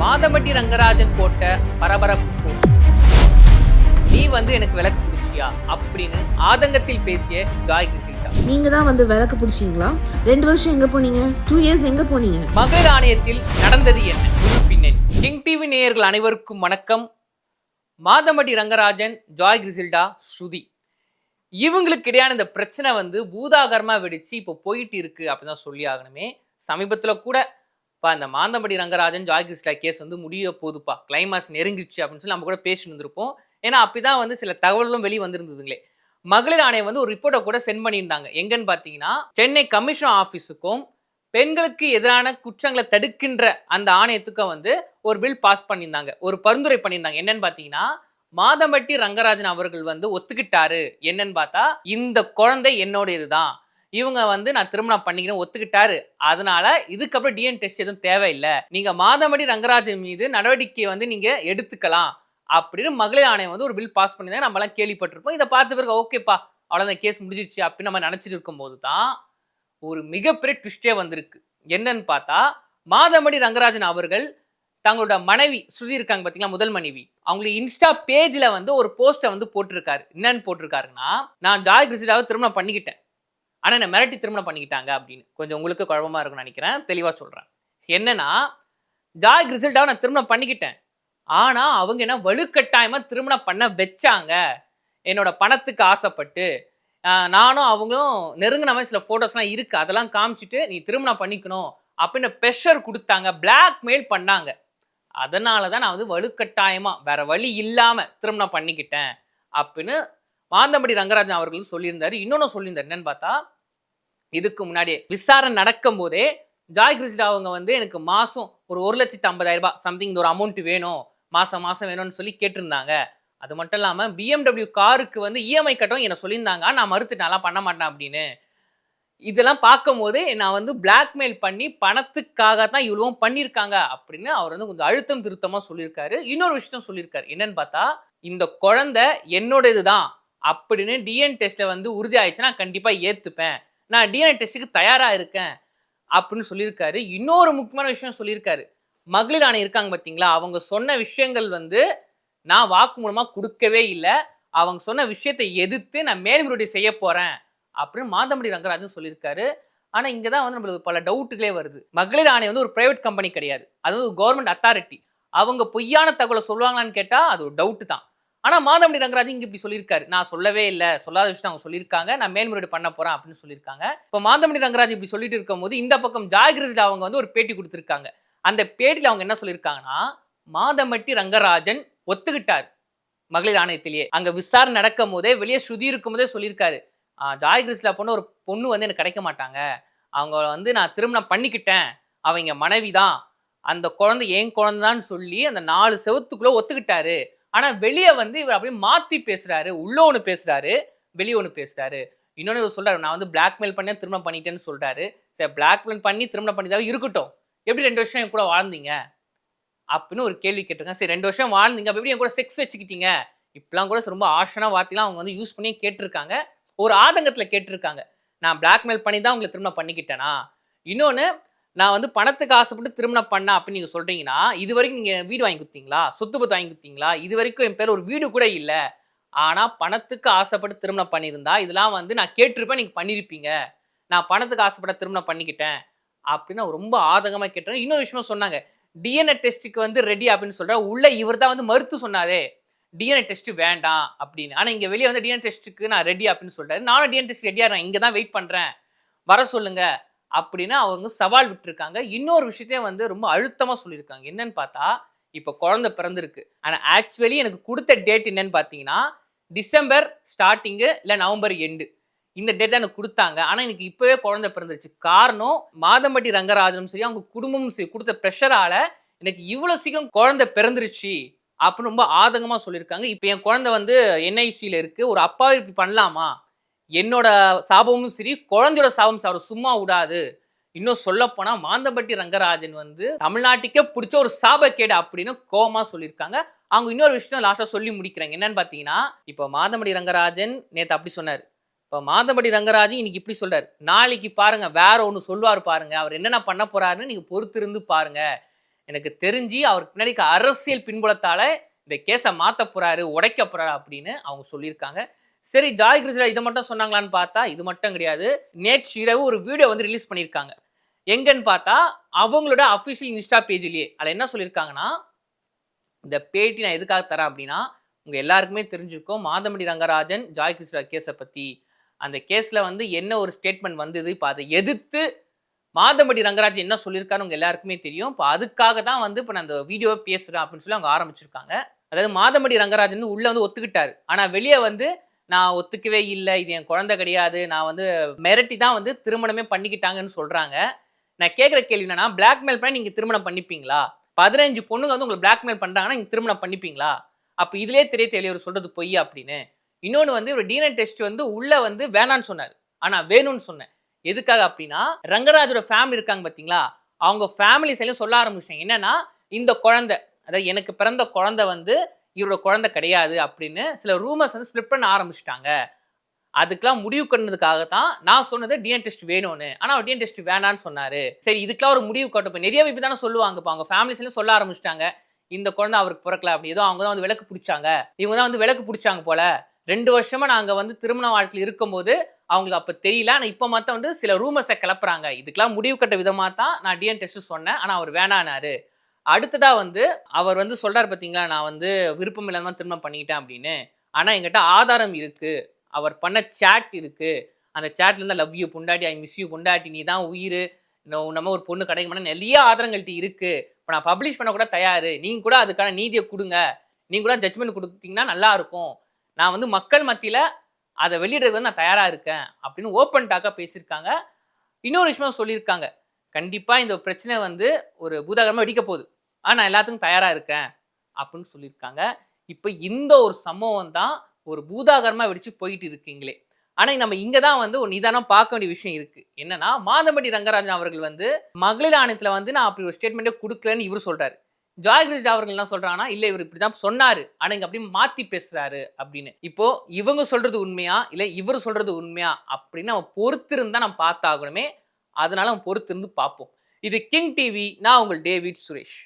மாதம்பட்டி ரங்கராஜன் போட்ட பரபரப்பு போஸ்ட் நீ வந்து எனக்கு விளக்கு பிடிச்சியா அப்படின்னு ஆதங்கத்தில் பேசிய ஜாய் கிருஷ்ணா நீங்க தான் வந்து விளக்கு பிடிச்சீங்களா? ரெண்டு வருஷம் எங்க போனீங்க? டூ இயர்ஸ் எங்க போனீங்க? மகளிர் ஆணையத்தில் நடந்தது என்ன? முழு பின்னணி கிங் டிவி நேயர்கள் அனைவருக்கும் வணக்கம். Madhampatty Rangarajan Joy Crisilda Shruti. இவங்களுக்கு இடையான இந்த பிரச்சனை வந்து பூதாகரமா வெடிச்சு இப்போ போயிட்டு இருக்கு அப்படின்னு தான் சொல்லி ஆகணுமே. சமீபத்துல கூட இப்போ அந்த மாந்தம்படி ரங்கராஜன் ஜாய் கேஸ் வந்து முடிய போதுப்பா. கிளைமாஸ் நெருங்கிச்சு அப்படின்னு சொல்லி நம்ம கூட பேசிட்டு இருந்திருப்போம். ஏன்னா அப்படிதான் வந்து சில தகவலும் வெளியே வந்திருந்ததுங்களே. மகளிர் ஆணையம் வந்து ஒரு ரிப்போர்ட்டை கூட சென்ட் பண்ணியிருந்தாங்க. எங்கன்னு பார்த்தீங்கன்னா சென்னை கமிஷன் ஆஃபீஸுக்கும் பெண்களுக்கு எதிரான குற்றங்களை தடுக்கின்ற அந்த ஆணையத்துக்கும் வந்து ஒரு பில் பாஸ் பண்ணியிருந்தாங்க. ஒரு பரிந்துரை பண்ணியிருந்தாங்க. என்னன்னு பார்த்தீங்கன்னா மாதம்பட்டி ரங்கராஜன் அவர்கள் வந்து ஒத்துக்கிட்டாரு. என்னன்னு பார்த்தா இந்த குழந்தை என்னோட இதுதான் இவங்க வந்து நான் திருமணம் பண்ணிக்கிறேன் ஒத்துக்கிட்டாரு. அதனால இதுக்கப்புறம் டிஎன் டெஸ்ட் எதுவும் தேவையில்லை. நீங்க மாதமடி ரங்கராஜன் மீது நடவடிக்கை வந்து நீங்க எடுத்துக்கலாம் அப்படின்னு மகளிர் ஆணையம் வந்து ஒரு பில் பாஸ் பண்ணி தான் நம்மளாம் கேள்விப்பட்டிருப்போம். இதை பார்த்த பிறகு ஓகேப்பா அவ்வளோதான் கேஸ் முடிஞ்சிச்சு அப்படின்னு நம்ம நினச்சிட்டு இருக்கும்போது தான் ஒரு மிகப்பெரிய ட்விஸ்டே வந்திருக்கு. என்னன்னு பார்த்தா மாதமடி ரங்கராஜன் அவர்கள் தங்களோட மனைவி ஸ்ருதி இருக்காங்க பார்த்தீங்களா முதல் மனைவி. அவங்களுக்கு இன்ஸ்டா பேஜில் வந்து ஒரு போஸ்ட்டை வந்து போட்டிருக்காரு. என்னன்னு போட்டிருக்காருன்னா நான் ஜாய் கிருஷ்ணாவை திருமணம் பண்ணிக்கிட்டேன். ஆனால் என்னை மிரட்டி திருமணம் பண்ணிக்கிட்டாங்க அப்படின்னு. கொஞ்சம் உங்களுக்கு குழப்பமாக இருக்கும்னு நினைக்கிறேன். தெளிவாக சொல்கிறேன் என்னன்னா ஜாய் கிறிஸ்டாவை நான் திருமணம் பண்ணிக்கிட்டேன். ஆனால் அவங்க என்ன வலுக்கட்டாயமாக திருமணம் பண்ண வச்சாங்க. என்னோட பணத்துக்கு ஆசைப்பட்டு நானும் அவங்களும் நெருங்கின மாதிரி சில ஃபோட்டோஸ்லாம் இருக்குது அதெல்லாம் காமிச்சிட்டு நீ திருமணம் பண்ணிக்கணும். அப்படின்னு ப்ரெஷர் கொடுத்தாங்க. பிளாக்மெயில் பண்ணாங்க. அதனால தான் நான் வந்து வலுக்கட்டாயமாக வேற வழி இல்லாமல் திருமணம் பண்ணிக்கிட்டேன். அப்படின்னு மாந்தம்படி ரங்கராஜன் அவர்கள் சொல்லியிருந்தாரு. இன்னொன்னு சொல்லியிருந்தார். என்னன்னு பார்த்தா இதுக்கு முன்னாடியே விசாரணை நடக்கும் போதே ஜாய் கிருஷ்ணா அவங்க வந்து எனக்கு மாதம் ஒரு ஒரு லட்சத்து ஐம்பதாயிரம் ரூபாய் சம்திங் இந்த ஒரு அமௌண்ட் வேணும். மாதம் மாதம் வேணும்னு சொல்லி கேட்டிருந்தாங்க. அது மட்டும் இல்லாமல் பிஎம்டபிள்யூ காருக்கு வந்து இஎம்ஐ கட்டவும் என்னை சொல்லியிருந்தாங்க. நான் மறுத்து நான்லாம் பண்ண மாட்டேன் அப்படின்னு. இதெல்லாம் பார்க்கும்போது நான் வந்து பிளாக்மெயில் பண்ணி பணத்துக்காக தான் இவ்வளவும் பண்ணியிருக்காங்க அப்படின்னு அவர் வந்து கொஞ்சம் அழுத்தம் திருத்தமாக சொல்லியிருக்காரு. இன்னொரு விஷயம் சொல்லியிருக்காரு. என்னன்னு பார்த்தா இந்த குழந்தை என்னோட இதுதான் அப்படின்னு டிஎன் டெஸ்ட்டில் வந்து உறுதி ஆயிடுச்சுன்னா நான் கண்டிப்பாக ஏற்றுப்பேன் நான் டிஎன்ஏ டெஸ்ட்டுக்கு தயாராக இருக்கேன் அப்படின்னு சொல்லியிருக்காரு. இன்னொரு முக்கியமான விஷயம் சொல்லியிருக்காரு. மகளிர் ஆணை இருக்காங்க பார்த்தீங்களா அவங்க சொன்ன விஷயங்கள் வந்து நான் வாக்குமூலமாக கொடுக்கவே இல்லை. அவங்க சொன்ன விஷயத்தை எதிர்த்து நான் மேல்முறையீடு செய்ய போகிறேன் அப்படின்னு மாதம்படி ரங்கராஜன் சொல்லியிருக்காரு. ஆனால் இங்கே தான் வந்து நம்மளுக்கு பல டவுட்டுகளே வருது. மகளிர் ஆணை வந்து ஒரு பிரைவேட் கம்பெனி கிடையாது. அது வந்து ஒரு கவர்மெண்ட் அத்தாரிட்டி அவங்க பொய்யான தகவலை சொல்லுவாங்களான்னு கேட்டால் அது ஒரு டவுட்டு தான். ஆனால் மாதமணி ரங்கராஜன் இங்கே இப்படி சொல்லியிருக்காரு. நான் சொல்லவே இல்லை. சொல்லாத விஷயம் அவங்க சொல்லியிருக்காங்க. நான் மேல்முறையீடு பண்ண போகிறேன் அப்படின்னு சொல்லியிருக்காங்க. இப்போ மாதமணி ரங்கராஜ் இப்படி சொல்லிட்டு இருக்கும்போது இந்த பக்கம் ஜாகிரஜ் அவங்க வந்து ஒரு பேட்டி கொடுத்துருக்காங்க. அந்த பேட்டியில் அவங்க என்ன சொல்லியிருக்காங்கன்னா மாதம்பட்டி ரங்கராஜன் ஒத்துக்கிட்டார் மகளிர் ஆணையத்திலேயே. அங்கே விசாரணை நடக்கும் போதே வெளியே ஸ்ருதி இருக்கும் போதே சொல்லியிருக்காரு. "ஆஹ், ஜாய் கிறிஸ்லா பொண்ணு ஒரு பொண்ணு வந்து எனக்கு கிடைக்க மாட்டாங்க. அவங்க வந்து நான் திருமணம் பண்ணிக்கிட்டேன். அவங்க மனைவி தான் அந்த குழந்தை என் குழந்தைதான்னு சொல்லி அந்த நாலு செவத்துக்குள்ளே ஒத்துக்கிட்டாரு. ஆனா வெளியே வந்து இவர் அப்படியே மாத்தி பேசுறாரு உள்ள ஒன்று பேசுறாரு வெளியே ஒன்று பேசுறாரு. இன்னொன்று இவர் சொல்றாரு நான் வந்து பிளாக்மெயில் பண்ணி திருமணம் பண்ணிட்டேன்னு சொல்றாரு. சரி பிளாக்மெயில் பண்ணி திருமணம் பண்ணிதான் இருக்கட்டும். எப்படி ரெண்டு வருஷம் என் கூட வாழ்ந்தீங்க? அப்படின்னு ஒரு கேள்வி கேட்டிருக்கேன் சரி ரெண்டு வருஷம் வாழ்ந்தீங்க அப்போ எப்படி என் கூட செக்ஸ் வச்சுக்கிட்டீங்க? இப்பெல்லாம் கூட ரொம்ப ஆஷனாக வார்த்தைலாம் அவங்க வந்து யூஸ் பண்ணி கேட்டிருக்காங்க. ஒரு ஆதங்கத்தில் கேட்டிருக்காங்க. நான் பிளாக்மெயில் பண்ணி தான் உங்களை திருமணம் பண்ணிக்கிட்டேனா? இன்னொன்று நான் வந்து பணத்துக்கு ஆசைப்பட்டு திருமணம் பண்ண அப்படின்னு நீங்கள் சொல்கிறீங்கன்னா இது வரைக்கும் நீங்கள் வீடு வாங்கி கொடுத்தீங்களா? சொத்து பத்து வாங்கி கொடுத்தீங்களா? இது வரைக்கும் என் பேர் ஒரு வீடு கூட இல்லை. ஆனால் பணத்துக்கு ஆசைப்பட்டு திருமணம் பண்ணியிருந்தா இதெல்லாம் வந்து நான் கேட்டிருப்பேன் நீங்கள் பண்ணியிருப்பீங்க. நான் பணத்துக்கு ஆசைப்பட்ட திருமணம் பண்ணிக்கிட்டேன் அப்படின்னு ரொம்ப ஆதகமாக கேட்டேன் இன்னொரு விஷயம் சொன்னாங்க. டிஎன்ஏ டெஸ்ட்டுக்கு வந்து ரெடி அப்படின்னு சொல்ற உள்ள இவர் தான் வந்து மறுத்து சொன்னாரே. டிஎன்ஏ டெஸ்ட் வேண்டாம் அப்படின்னு. ஆனால் இங்கே வெளியே வந்து டிஎன்ஏ டெஸ்ட்டுக்கு நான் ரெடி அப்படின்னு சொல்றாரு. நானும் டிஎன்ஏ டெஸ்ட் ரெடியாக நான் இங்கே தான் வெயிட் பண்ணுறேன் வர சொல்லுங்க. அப்படின்னு அவங்க சவால் விட்டுருக்காங்க. இன்னொரு விஷயத்தையும் வந்து ரொம்ப அழுத்தமாக சொல்லியிருக்காங்க. என்னன்னு பார்த்தா இப்போ குழந்தை பிறந்திருக்கு. ஆனால் ஆக்சுவலி எனக்கு கொடுத்த டேட் என்னன்னு பார்த்தீங்கன்னா டிசம்பர் ஸ்டார்டிங்கு இல்லை நவம்பர் எண்டு இந்த டேட் தான் எனக்கு கொடுத்தாங்க. ஆனால் எனக்கு இப்போவே குழந்தை பிறந்துருச்சு. காரணம் மாதம்பட்டி ரங்கராஜனும் சரி அவங்க குடும்பமும் சரி கொடுத்த ப்ரெஷரால் எனக்கு இவ்வளோ சீக்கிரம் குழந்தை பிறந்துருச்சு அப்படின்னு ரொம்ப ஆதங்கமாக சொல்லியிருக்காங்க. இப்போ என் குழந்தை வந்து என்ஐசியில் இருக்குது ஒரு அப்பாவை இப்படி பண்ணலாமா? என்னோட சாபமும் சரி குழந்தையோட சாபம் அவர் சும்மா விடாது. இன்னும் சொல்லப்போனால் போனா ரங்கராஜன் வந்து தமிழ்நாட்டுக்கே பிடிச்ச ஒரு சாபக்கேடு அப்படின்னு கோமா சொல்லியிருக்காங்க. அவங்க இன்னொரு விஷயம் லாஸ்ட்டாக சொல்லி முடிக்கிறாங்க. என்னன்னு பார்த்தீங்கன்னா இப்போ மாதம்பட்டி ரங்கராஜன் நேற்று அப்படி சொன்னார். இப்போ மாதம்பட்டி ரங்கராஜன் இன்னைக்கு இப்படி சொல்கிறார் நாளைக்கு பாருங்க வேற ஒன்று சொல்லுவார் பாருங்க. அவர் என்னென்ன பண்ண போறாருன்னு நீங்க பொறுத்திருந்து பாருங்க. எனக்கு தெரிஞ்சு அவருக்கு பின்னாடி அரசியல் பின்புலத்தால இந்த கேஸை மாற்ற போறாரு உடைக்க போறாரு அப்படின்னு அவங்க சொல்லியிருக்காங்க. சரி ஜாய் கிருஷ்ணா இதை மட்டும் சொன்னாங்களான்னு பார்த்தா இது மட்டும் கிடையாது. நேற்று இரவு ஒரு வீடியோ வந்து ரிலீஸ் பண்ணியிருக்காங்க. எங்கன்னு பார்த்தா அவங்களோட அஃபிஷியல் இன்ஸ்டா பேஜ்லேயே அதில் என்ன சொல்லியிருக்காங்கன்னா இந்த பேட்டி நான் எதுக்காக தரேன் அப்படின்னா உங்கள் எல்லாருக்குமே தெரிஞ்சிருக்கும் மாதமடி ரங்கராஜன் ஜாய் கிருஷ்ணா கேஸை பற்றி அந்த கேஸில் வந்து என்ன ஒரு ஸ்டேட்மெண்ட் வந்தது இப்போ அதை எதிர்த்து மாதமடி ரங்கராஜன் என்ன சொல்லியிருக்காரு உங்கள் எல்லாருக்குமே தெரியும். இப்போ அதுக்காக தான் வந்து இப்போ நான் அந்த வீடியோவை பேசுகிறேன் அப்படின்னு சொல்லி அவங்க ஆரம்பிச்சிருக்காங்க. அதாவது மாதமடி ரங்கராஜன் வந்து உள்ளே வந்து ஒத்துக்கிட்டாரு. ஆனால் வெளியே வந்து நான் ஒத்துக்கவே இல்லை இது என் குழந்தை கிடையாது நான் வந்து மிரட்டி தான் வந்து திருமணமே பண்ணிக்கிட்டாங்கன்னு சொல்கிறாங்க நான் கேட்குற கேள்வி என்னன்னா பிளாக்மெயில் பண்ணி நீங்கள் திருமணம் பண்ணிப்பீங்களா? பதினஞ்சு பொண்ணுங்க வந்து உங்களை பிளாக்மெயில் பண்ணுறாங்கன்னா நீங்கள் திருமணம் பண்ணிப்பீங்களா? அப்போ இதிலே தெரிய தெரிய இவர் சொல்கிறது பொய் அப்படின்னு. இன்னொன்று வந்து ஒரு டிஎன்ஏ டெஸ்ட் வந்து உள்ளே வந்து வேணான்னு சொன்னார். ஆனால் வேணும்னு சொன்னேன். எதுக்காக அப்படின்னா ரங்கராஜோட ஃபேமிலி இருக்காங்க பார்த்தீங்களா அவங்க ஃபேமிலி சைட்லயும் சொல்ல ஆரம்பிச்சிட்டாங்க. என்னன்னா இந்த குழந்தை அதாவது எனக்கு பிறந்த குழந்தை வந்து இவரோட குழந்தை கிடையாது அப்படின்னு சில ரூமர்ஸ் வந்து ஸ்ப்ளிட் பண்ண ஆரம்பிச்சிட்டாங்க. அதுக்கெல்லாம் முடிவு கட்டினதுக்காக தான் நான் சொன்னது டிஎன் டெஸ்ட் வேணும்னு. ஆனால் அவர் டிஎன் டெஸ்ட் வேணான்னு சொன்னாரு. சரி இதுக்கெல்லாம் ஒரு முடிவு கட்டப்போ நிறைய இப்போ தானே சொல்லுவாங்க. இப்போ அவங்க ஃபேமிலிஸ்லாம் சொல்ல ஆரம்பிச்சிட்டாங்க. இந்த குழந்தை அவருக்கு பிறக்கல அப்படி ஏதோ அவங்க தான் வந்து விளக்கு பிடிச்சாங்க. இவங்க தான் வந்து விளக்கு பிடிச்சாங்க போல. ரெண்டு வருஷமா நாங்க வந்து திருமண வாழ்க்கையில் இருக்கும்போது அவங்களுக்கு அப்போ தெரியல. ஆனால் இப்போ மட்டும் வந்து சில ரூமர்ஸை கிளப்புறாங்க. இதுக்கெல்லாம் முடிவு கட்ட விதமாக தான் நான் டிஎன் டெஸ்ட் சொன்னேன். ஆனால் அவர் வேணானாரு. அடுத்ததா வந்து அவர் வந்து சொல்றாரு பார்த்தீங்களா நான் வந்து விருப்பம் இல்லாம திரும்ப பண்ணிக்கிட்டேன் அப்படின்னு. ஆனால் என்கிட்ட ஆதாரம் இருக்கு. அவர் பண்ண சேட் இருக்கு. அந்த சேட்லேருந்து லவ் யூ பொண்டாட்டி. ஐ மிஸ் யூ பொண்டாட்டி. நீ தான் உயிர். நம்ம ஒரு பொண்ணு கிடைக்க நிறைய ஆதாரங்கள்ட்ட இருக்கு. இப்போ நான் பப்ளிஷ் பண்ண கூட நீங்கள் கூட அதுக்கான நீதியை கொடுங்க. நீங்கள் கூட ஜட்மெண்ட் கொடுத்தீங்கன்னா நல்லா இருக்கும். நான் வந்து மக்கள் மத்தியில் அதை வெளியிடுறதுக்கு வந்து நான் தயாராக இருக்கேன் அப்படின்னு ஓப்பன் டாக்காக பேசியிருக்காங்க. இன்னொரு விஷயமா சொல்லியிருக்காங்க. கண்டிப்பாக இந்த பிரச்சனை வந்து ஒரு பூதாகரமாக வெடிக்க போகுது. நான் எல்லாத்துக்கும் தயாராக இருக்கேன் அப்படின்னு சொல்லியிருக்காங்க. இப்போ இந்த ஒரு சம்பவம் தான் ஒரு பூதாகரமாக வெடிச்சு போயிட்டு இருக்கீங்களே. ஆனால் நம்ம இங்கே தான் வந்து ஒரு நிதானம் பார்க்க வேண்டிய விஷயம் இருக்குது என்னன்னா மாதம்பட்டி ரங்கராஜன் அவர்கள் வந்து மகளிர் ஆணையத்தில் வந்து நான் அப்படி ஒரு ஸ்டேட்மெண்ட்டே கொடுக்கலன்னு இவர் சொல்கிறார் ஜாய் கிருஷ்ணா அவர்கள் என்ன சொல்கிறாங்கன்னா இல்லை இவர் இப்படிதான் சொன்னார். ஆனால் இங்கே அப்படி மாற்றி பேசுகிறாரு அப்படின்னு. இப்போது இவங்க சொல்கிறது உண்மையா? இல்லை இவர் சொல்கிறது உண்மையா? அப்படின்னு நம்ம பொறுத்திருந்தால் நம்ம பார்த்தாகணுமே. அதனால நம்ம பொறுத்திருந்து பார்ப்போம். இது கிங் டிவி நான் உங்கள் டேவிட் சுரேஷ்.